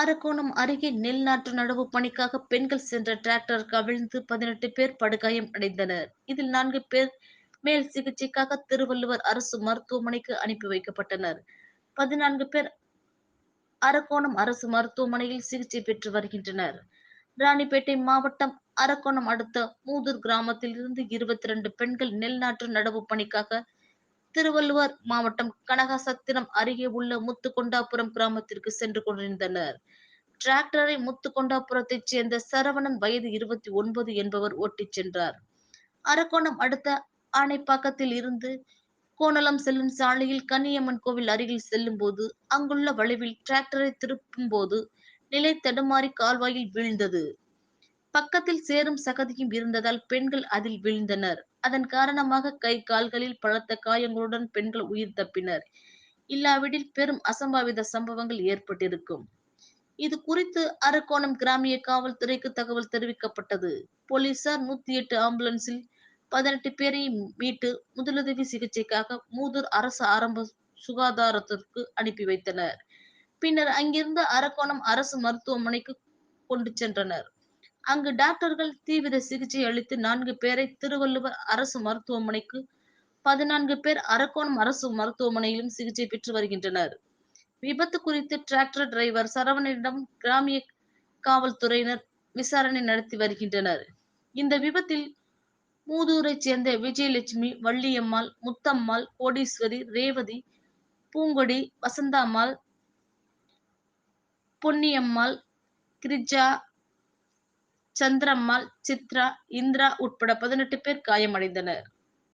அரக்கோணம் அருகே நெல் நாற்று நடவு பணிக்காக பெண்கள் சென்ற டிராக்டர் கவிழ்ந்து பதினெட்டு பேர் படுகாயம் அடைந்தனர். இதில் நான்கு பேர் மேல் சிகிச்சைக்காக திருவள்ளுவர் அரசு மருத்துவமனைக்கு அனுப்பி வைக்கப்பட்டனர். பதினான்கு பேர் அரக்கோணம் அரசு மருத்துவமனையில் சிகிச்சை பெற்று வருகின்றனர். ராணிப்பேட்டை மாவட்டம் அரக்கோணம் அடுத்த மூதூர் கிராமத்தில் இருந்து இருபத்தி ரெண்டு பெண்கள் நெல் நாற்று நடவு பணிக்காக திருவள்ளுவர் மாவட்டம் கனகசத்திரம் அருகே உள்ள முத்துக்கொண்டாபுரம் கிராமத்திற்கு சென்று கொண்டிருந்தனர். டிராக்டரை முத்துக்கொண்டாபுரத்தைச் சேர்ந்த சரவணன் வயது இருபத்தி ஒன்பது என்பவர் ஓட்டிச் சென்றார். அரக்கோணம் அடுத்த ஆனைப்பாக்கத்தில் இருந்து கோணலம் செல்லும் சாலையில் கன்னியம்மன் கோவில் அருகில் செல்லும் போது அங்குள்ள வளைவில் டிராக்டரை திருப்பும் போது நிலை தடுமாறி கால்வாயில் வீழ்ந்தது. பக்கத்தில் சேரும் சகதியும் இருந்ததால் பெண்கள் அதில் வீழ்ந்தனர். அதன் காரணமாக கை கால்களில் பலத்த காயங்களுடன் பெண்கள் உயிர் தப்பினர். இல்லாவிடில் பெரும் அசம்பாவித சம்பவங்கள் ஏற்பட்டிருக்கும். இது குறித்து அரக்கோணம் கிராமிய காவல்துறைக்கு தகவல் தெரிவிக்கப்பட்டது. போலீசார் நூத்தி எட்டு ஆம்புலன்ஸில் பதினெட்டு பேரை மீட்டு முதலுதவி சிகிச்சைக்காக மூதூர் அரசு ஆரம்ப சுகாதாரத்திற்கு அனுப்பி வைத்தனர். பின்னர் அங்கிருந்து அரக்கோணம் அரசு மருத்துவமனைக்கு கொண்டு சென்றனர். அங்கு டாக்டர்கள் தீவிர சிகிச்சை அளித்து நான்கு பேரை திருவள்ளுவர் அரசு மருத்துவமனைக்கு பதினான்கு பேர் அரக்கோணம் அரசு மருத்துவமனையிலும் சிகிச்சை பெற்று வருகின்றனர். விபத்து குறித்து டிராக்டர் டிரைவர் சரவணனிடம் கிராமிய காவல்துறையினர் விசாரணை நடத்தி வருகின்றனர். இந்த விபத்தில் மூதூரைச் சேர்ந்த விஜயலட்சுமி வள்ளியம்மாள் முத்தம்மாள் கோடீஸ்வரி ரேவதி பூங்கொடி வசந்தாம்மாள் பொன்னியம்மாள் கிரிஜா சந்திரம்மாள் சித்ரா இந்திரா உட்பட பதினெட்டு பேர் காயமடைந்தனர்.